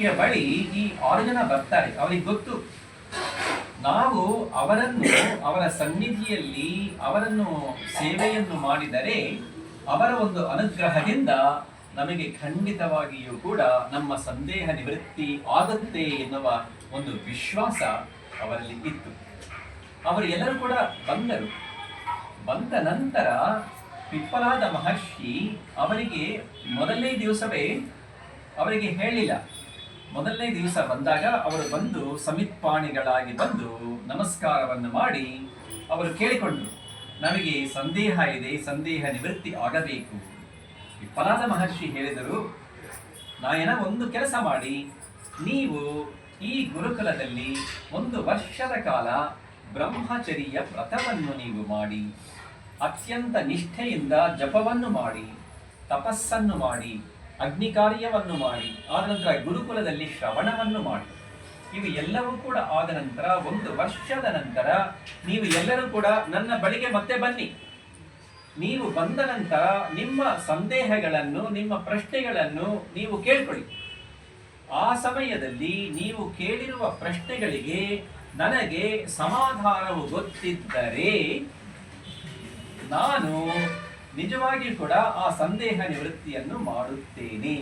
ಈಗ ಬಳಿ ಈ ಆರು ಜನ ಬರ್ತಾರೆ. ಅವರಿಗೆ ಗೊತ್ತು. ನಾವು ಅವರನ್ನು, ಅವರ ಸನ್ನಿಧಿಯಲ್ಲಿ ಅವರನ್ನು ಸೇವೆಯನ್ನು ಮಾಡಿದರೆ ಅವರ ಒಂದು ಅನುಗ್ರಹದಿಂದ ನಮಗೆ ಖಂಡಿತವಾಗಿಯೂ ಕೂಡ ನಮ್ಮ ಸಂದೇಹ ನಿವೃತ್ತಿ ಆಗುತ್ತೆ ಎನ್ನುವ ಒಂದು ವಿಶ್ವಾಸ ಅವರಲ್ಲಿ ಇತ್ತು. ಅವರು ಎಲ್ಲರೂ ಕೂಡ ಬಂದರು. ಬಂದ ನಂತರ ಪಿಪ್ಪಲಾದ ಮಹರ್ಷಿ ಅವರಿಗೆ ಮೊದಲನೇ ದಿವಸವೇ ಅವರಿಗೆ ಹೇಳಿಲ್ಲ. ಮೊದಲನೇ ದಿವಸ ಬಂದಾಗ ಅವರು ಬಂದು ಸಮಿತ್ಪಾಣಿಗಳಾಗಿ ಬಂದು ನಮಸ್ಕಾರವನ್ನು ಮಾಡಿ ಅವರು ಕೇಳಿಕೊಂಡರು ನಮಗೆ ಸಂದೇಹ ಇದೆ, ಸಂದೇಹ ನಿವೃತ್ತಿ ಆಗಬೇಕು. ವಿಫಲಾದ ಮಹರ್ಷಿ ಹೇಳಿದರು, ನಾಯನ ಒಂದು ಕೆಲಸ ಮಾಡಿ, ನೀವು ಈ ಗುರುಕುಲದಲ್ಲಿ ಒಂದು ವರ್ಷದ ಕಾಲ ಬ್ರಹ್ಮಚರ್ಯ ವ್ರತವನ್ನು ನೀವು ಮಾಡಿ, ಅತ್ಯಂತ ನಿಷ್ಠೆಯಿಂದ ಜಪವನ್ನು ಮಾಡಿ, ತಪಸ್ಸನ್ನು ಮಾಡಿ ಅಗ್ನಿ ಕಾರ್ಯವನ್ನು ಮಾಡಿ, ಆದ ನಂತರ ಗುರುಕುಲದಲ್ಲಿ ಶ್ರವಣವನ್ನು ಮಾಡಿ. ಇವು ಎಲ್ಲವೂ ಕೂಡ ಆದ ನಂತರ, ಒಂದು ವರ್ಷದ ನಂತರ ನೀವು ಎಲ್ಲರೂ ಕೂಡ ನನ್ನ ಬಳಿಗೆ ಮತ್ತೆ ಬನ್ನಿ. ನೀವು ಬಂದ ನಂತರ ನಿಮ್ಮ ಸಂದೇಹಗಳನ್ನು, ನಿಮ್ಮ ಪ್ರಶ್ನೆಗಳನ್ನು ನೀವು ಕೇಳ್ಕೊಳ್ಳಿ. ಆ ಸಮಯದಲ್ಲಿ ನೀವು ಕೇಳಿರುವ ಪ್ರಶ್ನೆಗಳಿಗೆ ನನಗೆ ಸಮಾಧಾನವು ಗೊತ್ತಿದ್ದರೆ, ನಾನು ನಿಜವಾಗಿಯೂ ಕೂಡ ಆ ಸಂದೇಹ ನಿವೃತ್ತಿಯನ್ನು ಮಾಡುತ್ತೇನೆ